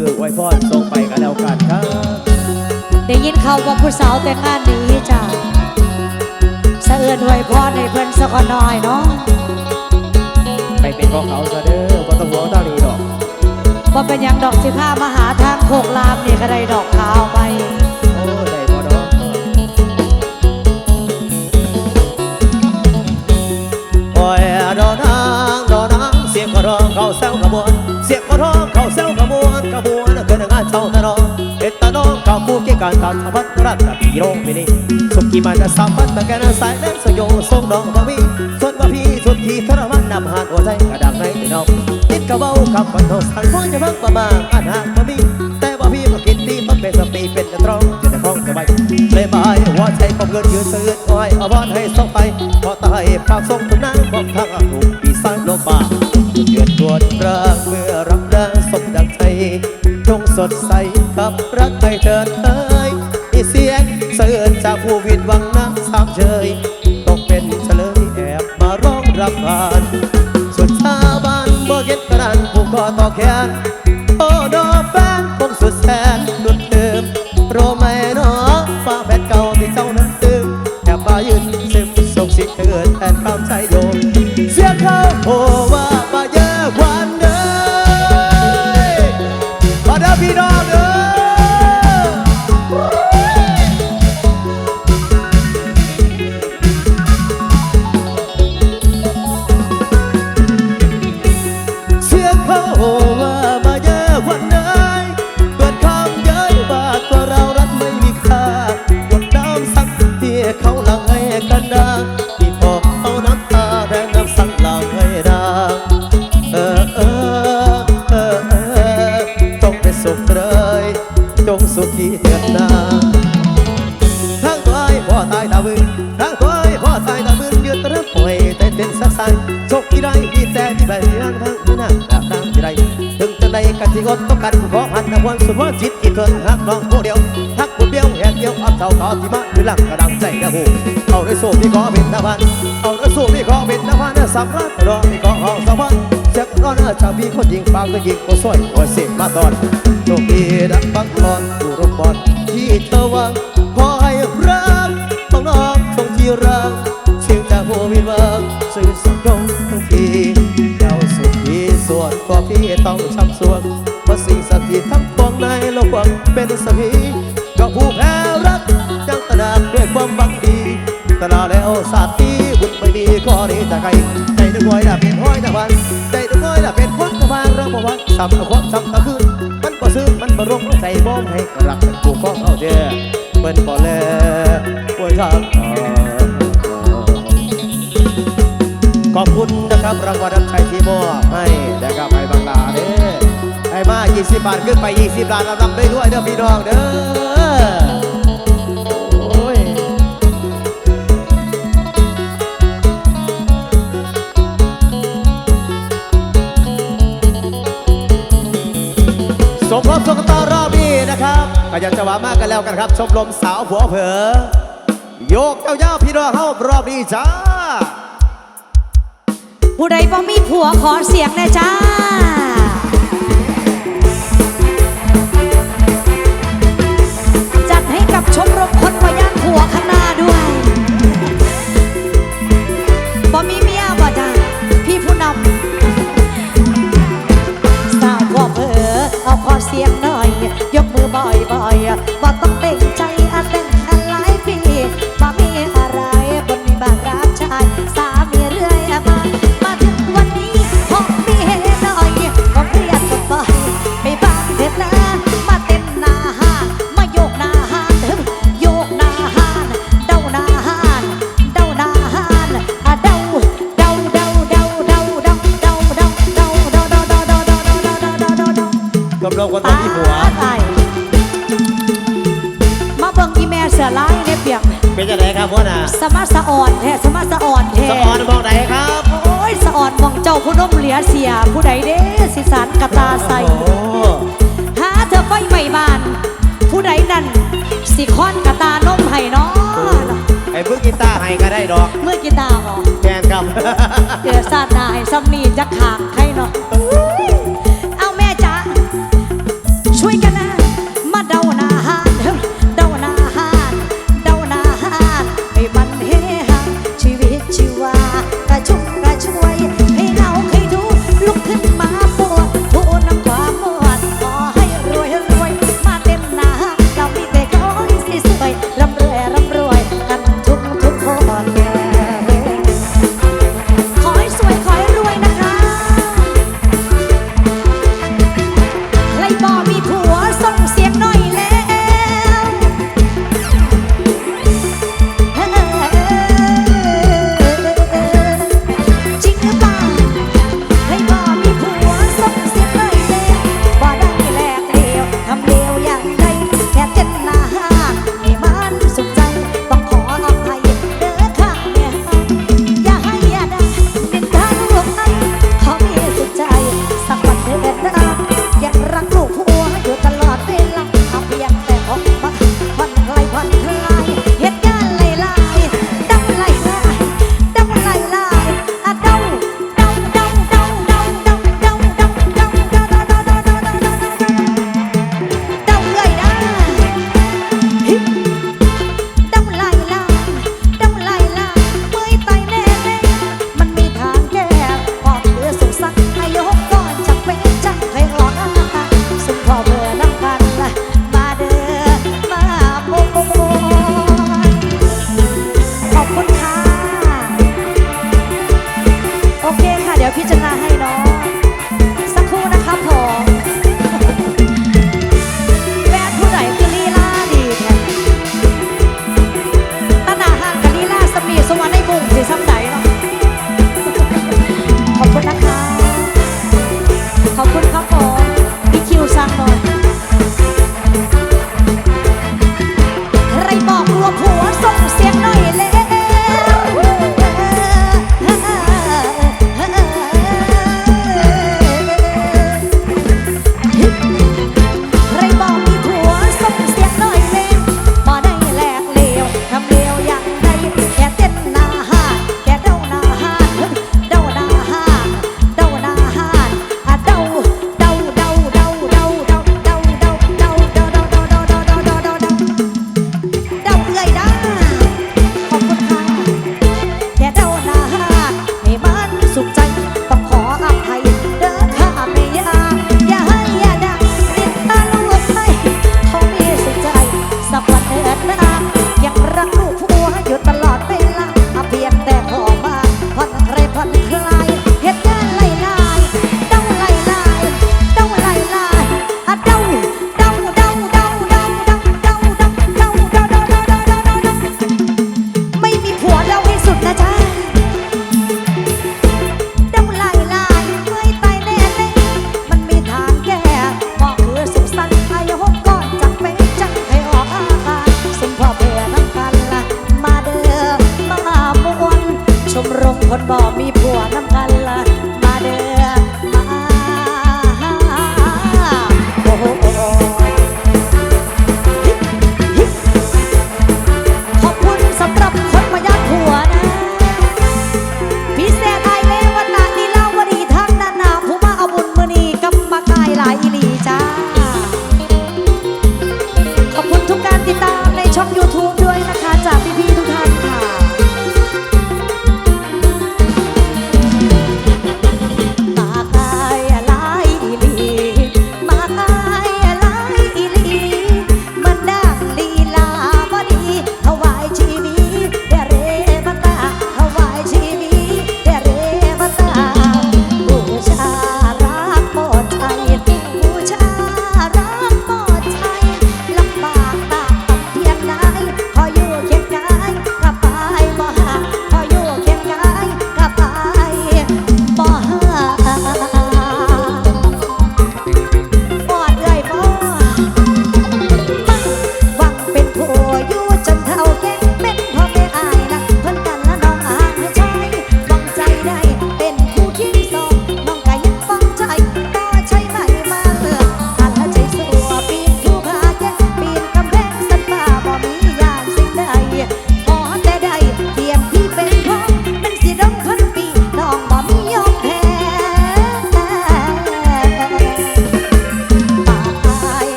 คือไว้พรส่งไปกันแล้วกันครับได้ยินเขาวว่าผู้สาวแต่งงานดีจ้าสะเอื้อนไวยพรให้เพิ่นสักหน่อยเนาะไปเป็นของเขาซะเด้อบ่ต้องห่วงเท่านี้ดอกว่าเป็นหยังดอกสิผ้ามาหาทางโคกลามนี่ก็ได้ดอกขาวไปโอ้ได้บ่ดอกโอ้ยดอนางดอนางเสียงกระร้องเขาแซวกระบวนเสียงกระร้องเขาแซว けがたたばったらたぴろめにそきまださまったかなさいねそよそんどんばみそんばぴそきたらまんなまはんおざいかだんないでのติดกระเบ้ากับปันโนสันพ้นจะพังประมาณอันหากมามีแต่ว่าพี่มาคิดที่มันเป็นสปีเป็นตรองจะได้คล่องสบายเลยบายว่าใช้ความเงินยืนซื้ออ้อยเอาบ้านให้ส่งไปพอตายภาพส่งคุณนางบอกทางถูกปีศาจลงมาเดือดปวดร่างเมื่อรับด่างสมดังใจจงสดใส แขน เขาหลังให้กันดา สู้พี่ขอเป็นตะพันเอาด้วยสู้พี่ขอเป็นตะพันสำรักรอพี่ขอห้องสะพันจะก็น่าจะมีคนยิงฟังก็ยิงก็สวยก็เสียมาตอนโชคดีดักบังตอนอยู่รบบอลที่เธอวางขอให้รักของน้องคงที่รักเสียงจากหัววินวังสื่อสังคมทั้งทีเจ้าสุดที่ส่วนก็พี่ต้องช้ำส่วนเพราะสิ่งศักดิ์สิทธิ์ทั้งปวงในโลกวังเป็นสมีก็ผู้แพ้ ตลาแล้วสาธีบุญไม่มีข้อนี้จะใครใจนึกไว้ละเป็นห้อยตะวันใจนึกไว้ละเป็นคนตะวันเราบอกว่าซ้ำตะควันซ้ำตะคืนมันบ่ซื้อมันบ่รงใจบ่มให้กรักเป็นผู้ของเอาเด้อเปิ้นบ่แลป่วยทางขอบคุณนะครับรางวัลน้ำใจที่มอบให้นะครับให้บางลาเด้อให้มา 20 บาทขึ้นไป 20 ล้านรับได้ด้วยเด้อพี่น้องเด้อ ชมรบสกตารอบนี้นะครับก็ยังจะหวามากกันแล้วกันครับ ชมลมสาวผัวเผลอโยกเจ้าย่าพี่น้องเข้ารอบนี้จ้าผู้ใดบ่มีผัวขอเสียงนะจ้า ท้สะออนมองไหนครับโอ้ยสะอ่อนมองเจ้าผู้นมเหลียเสีย ผู้ใดเด้สิสารกะตาใสโอ้โหหาเธอไฟไม่บาน ผู้ใดนั่นสิค้อนกะตานมให้น้อไอ้เพิ่งกีตาร์ให้ก็ได้ดอกเมื่อกีตาร์บอกแทนครับเดี๋ยวซาดหนาให้ซัมนีจะขาง คนบอกมี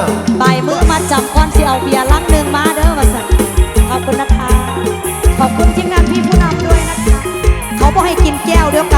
อใบมือมาจับก้อนสิเอาเบียร์ลังหนึ่งมาเด้อมาสั่งขอบคุณนะคะ ขอบคุณทีมงานพี่ผู้นำด้วยนะคะ เขาบอกให้กินแก้วเดียวกัน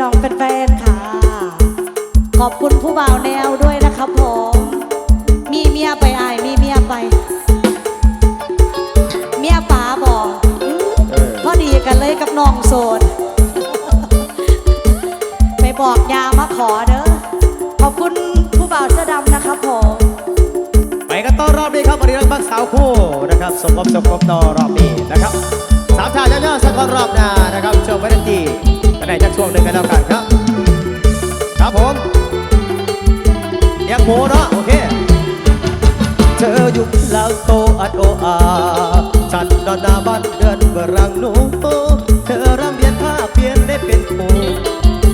น้องเป็นแฟนค่ะ ขอบคุณผู้บ่าวแนวด้วยนะครับผม มีเมียไปอายมีเมียไป เมียป๋าบอกพอดีกันเลยกับน้องโซน ไปบอกยามาขอเด้อ ขอบคุณผู้บ่าวเสื้อดำนะครับผม ไปกันต้อรอบนี้ครับบริรักษ์บักสาวคู่นะครับ สมบสมบต่อรอบนี้นะครับสามชาติย่าๆสักรอบหน้านะครับชมไว้ทันที ได้จักช่วงหนึ่งกันแล้วกันครับ ครับผมเลี้ยงหมเนาะโอเค เธออยู่แล้วโตอัดโออาฉันนอนหน้าบ้านเดินเบรังหนูเธอร่ำเรียนผ้าเปลี่ยนได้เป็นครู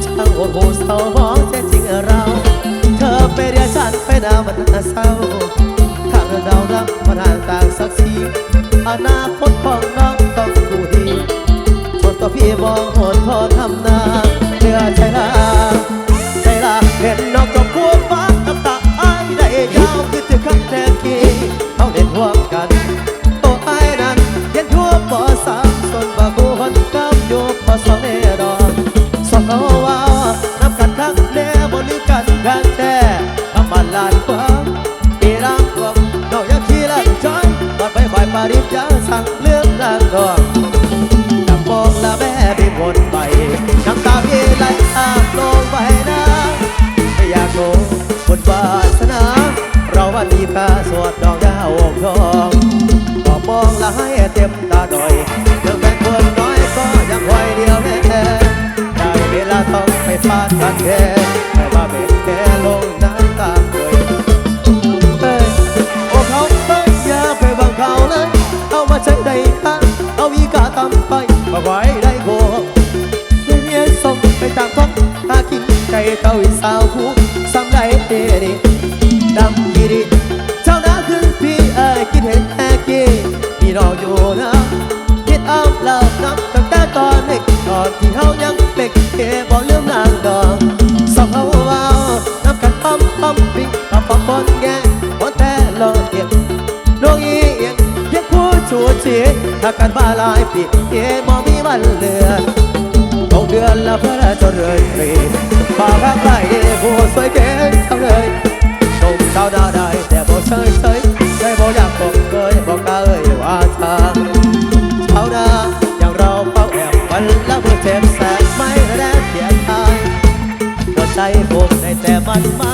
ช่างโอดโหเศร้าองแท้จริงเรา เธอไปเรียนฉันไปนามันเศร้าข้างเรารักมันห่างต่างสักทีอนาคตของน้องต้องดูดีส่นตัวพี่มอง ละให้เต็มตาดอยถึงแม้คนน้อยก็ยังไอยเดียวแน่ได้เวลาต้องไปฟาดกันแท้ เจะเรื่อยฟรีมาพักไรผู้สวยเก่งทั้งเลยชมชาวนาได้แต่บ่เฉยเฉยได้บ่อยากบอกเคยบอกกาเอ่ยว่าทางชาวนาอย่างเราเฝ้าแอบวันละเพื่อเจ็บแสบไม่แรงเสียทางหัวใจผมได้แต่มันมา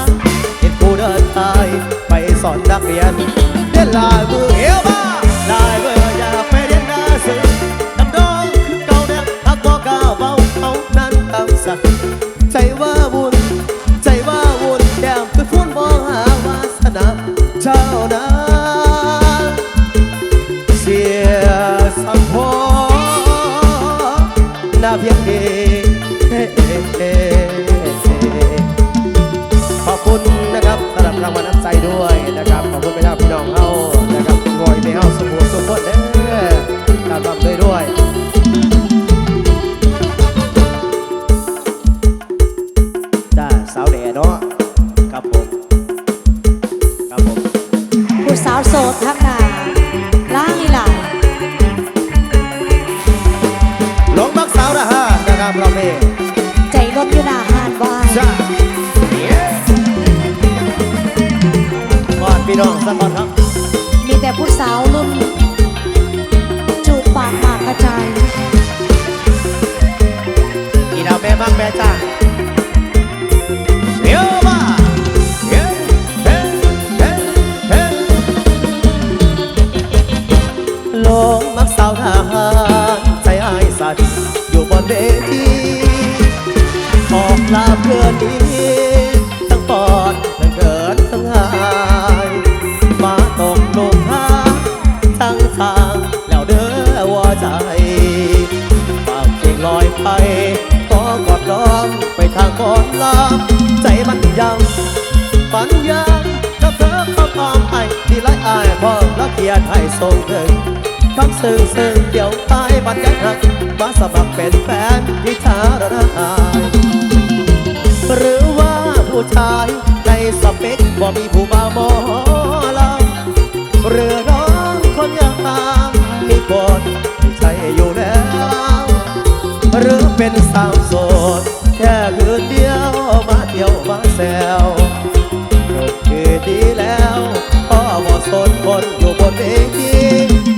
สาวโสดทั้งหนาล้างอีหล่ะหลงมักสาวนะฮะนะครับเราเนี่ใจรถอยู่หน้าหานวายจ้าก่อนพี่น้องสักก่อนครับ มีแต่ผู้สาวรุ่น ใจมันยังฝันยังกับเธอเข้าตามไอ้ที่ไล่อายพอและเขียนให้ส่งถึงคำซึ้งซึ้งเดี๋ยวตายบัดยันหักมาสมัครเป็นแฟนพิจารณาหรือว่าผู้ชายในสเปคบ่มีผู้บ่าวหมอลำเรือน้องคนยังตามมีคนที่ใช่อยู่แล้ว หรือเป็นสาวโสดแค่คืนเดียว มาเที่ยวมาแซวจบคือดีแล้วพ่อบ่สนคนอยู่บนเวที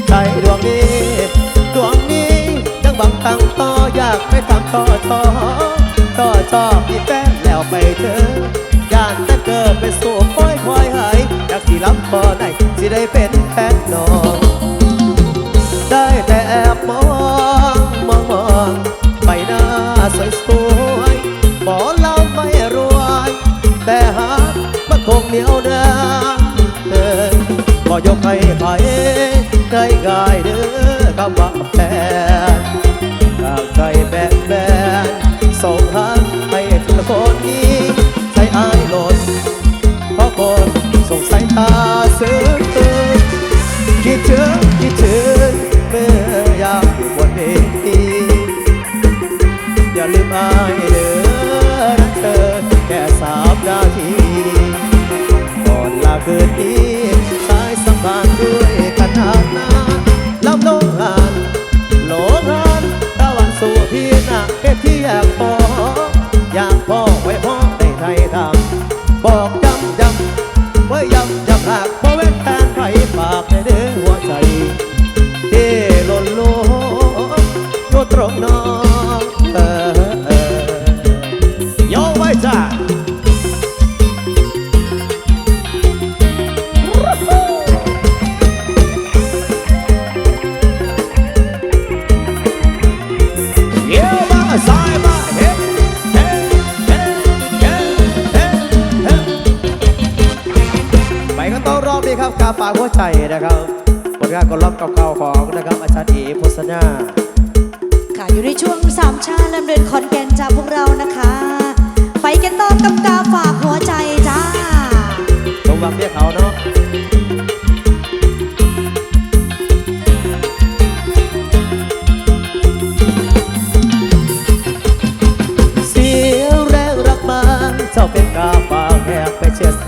ใจดวงนี้ ดวงนี้ยังบังตังต่ออยากไปทำต่อต่อต่อชอบมีแฟนแล้วไปเถอะย่านแต่เกิดไปสู่คอยคอยหายอยากที่ลำคอไหนสิได้เป็นแฟนน้องได้แต่แอบมองมองมองใบหน้าสวยสวย ง่ายเด้อคำว่าแฟน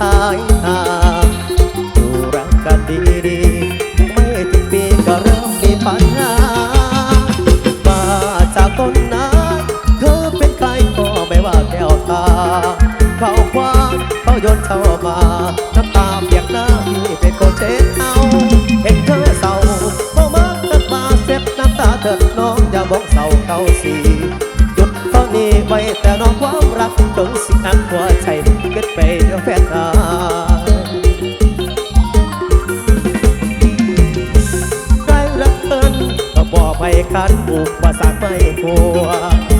สายตาดูรักกันดีดีไม่ถึงปีก็เริ่มมีปัญหามาจากคนนั้นเธอเป็นใครก็ไม่ว่าแก้วตา เขาความเขายนเข้ามา คันอุปสรรคไม่กลัว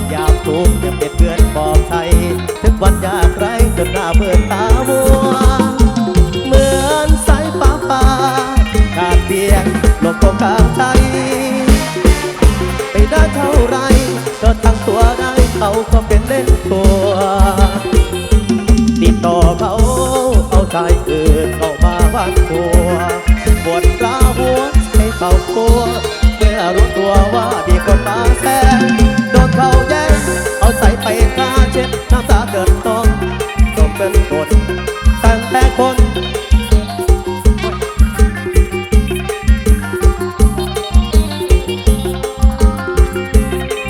อยากทุกข์อย่าเป็นเพื่อนบอกใครถึงวันอยากไรจนหน้าเพื่อนตามัว เหมือนสายฟ้าฟ้าขาดเพียงลมตรงกลางใจ ไปได้เท่าไรก็ทั้งตัวได้เขาก็เป็นเล่นตัวติดต่อเขาเอาใจอื่นเข้ามาบ้านตัวปวดร้าวหัวใจเป่าตัว มื่อรู้ตัวว่ามีคนมาแซงโดนเขาแย่งเอาใส่ไปกาเช็ดน้ำตาเกิดตองจบเป็นคนตั้งแต่คน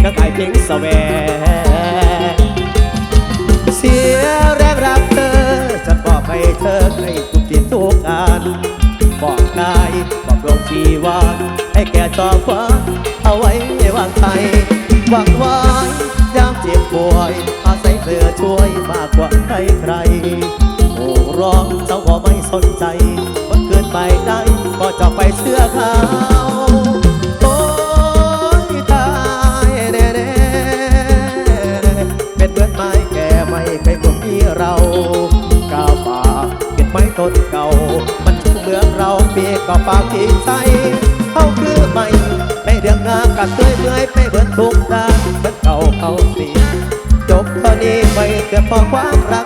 ก็กลายเพียงแสวงเสียแรงรักเธอฉันบอกให้เธอให้ บอกลงชีวาให้แก่จอฟ้าเอาไว้วางใจหวังไว้ยามเจ็บป่วย อาศัยเธอช่วยมากกว่าใครใครโอ้ร้องเจ้าก็ไม่สนใจมันเกินไปได้ก็จะไปเชื่อเขา ทุกด้านมันเก่าเขาสีจบตอนนี้ไม่เกิดพอความรัก